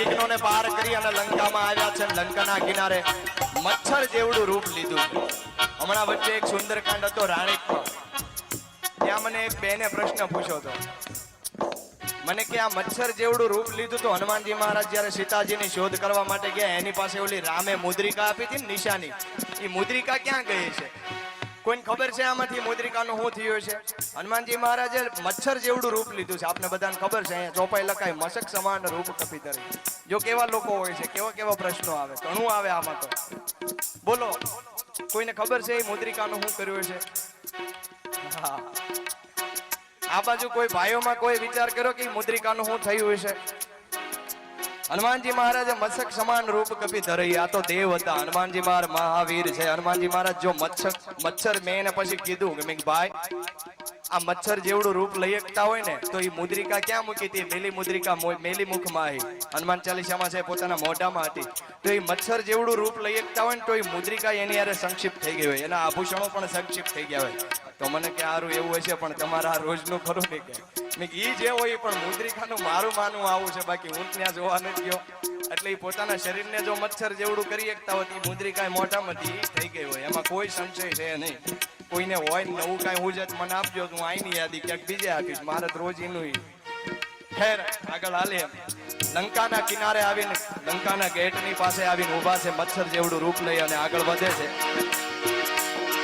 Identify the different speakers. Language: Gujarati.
Speaker 1: વિઘ્નોને પાર કરી અને લંકામાં આવ્યા છે. લંકાના કિનારે મચ્છર જેવડું રૂપ લીધું. હમણાં વચ્ચે એક સુંદરકાંડ હતો રાણીકમાં ત્યાં મને એક બેને પ્રશ્ન પૂછ્યો હતો. મને કે, આ મચ્છર જેવડું રૂપ લીધું તો હનુમાનજી મહારાજ જયારે સીતાજીની શોધ કરવા માટે ગયા, એની પાસે ઓલી રામે મુદ્રિકા આપી હતી નિશાની. એ મુદ્રિકા ક્યાં ગઈ છે કોઈને ખબર છે આમાંથી મુદ્રિકાનું શું થયું છે? હનુમાનજી મહારાજે મચ્છર જેવડું રૂપ લીધું છે. આપને બધાને ખબર છે, અહીંયા ચોપાઈ લખાય મશક સમાન રૂપ કપી ધરી જો કેવા લોકો હોય છે, કેવા કેવા પ્રશ્નો આવે, ઘણું આવે આમાં તો. બોલો, કોઈને ખબર છે એ મુદ્રિકાનું શું કર્યું છે? હા. આ બાજુ કોઈ ભાઈઓમાં કોઈ વિચાર કર્યો કે મુદ્રિકાનું શું થયું હશે? હનુમાનજી મહારાજ મત્સક સમાન રૂપ કપી ધરઈ આ તો દેવ હતા. હનુમાનજી મહારાજ મહાવીર છે. હનુમાનજી મહારાજ જો મચ્છર મચ્છર મેં પછી કીધું કે મેં ભાઈ, આ મચ્છર જેવડું રૂપ લઈ શકતા હોય ને, તો એ મુદ્રિકા ક્યાં મૂકી હતી? મેલી મુદ્રિકા મેલી મેલી મુખમાં આવી હનુમાન ચાલીસામાં છે પોતાના મોઢામાં હતી. તો એ મચ્છર જેવડું રૂપ લઈ શકતા હોય ને, તો એ મુદ્રિકા એની યારે સંક્ષિપ્ત થઈ ગઈ હોય. એના આભૂષણો પણ સંક્ષિપ્ત થઈ ગયા હોય. તો મને કે સારું એવું હશે, પણ તમારા રોજનું ખરું ને કે. જે હોય પણ મુદ્રિકાનું મારું માનવું આવું છે, બાકી હું ત્યાં જોવા નથી ગયો. એટલે એ પોતાના શરીરને જો મચ્છર જેવડું કરી શકતા હોય તો ઈ મુદ્રિકા મોઢામાં હતી થઈ ગઈ હોય. એમાં કોઈ સંશય છે નહીં. કોઈને હોય ને નવું કાંઈ હું જ મને આપજો હું આઈની યાદી ક્યાંક બીજે આપીશ. મારે રોજ એનું. ખેર, આગળ હાલે લંકાના કિનારે આવીને, લંકાના ગેટની પાસે આવીને ઊભા છે, મચ્છર જેવડું રૂપ લઈ અને આગળ વધે છે.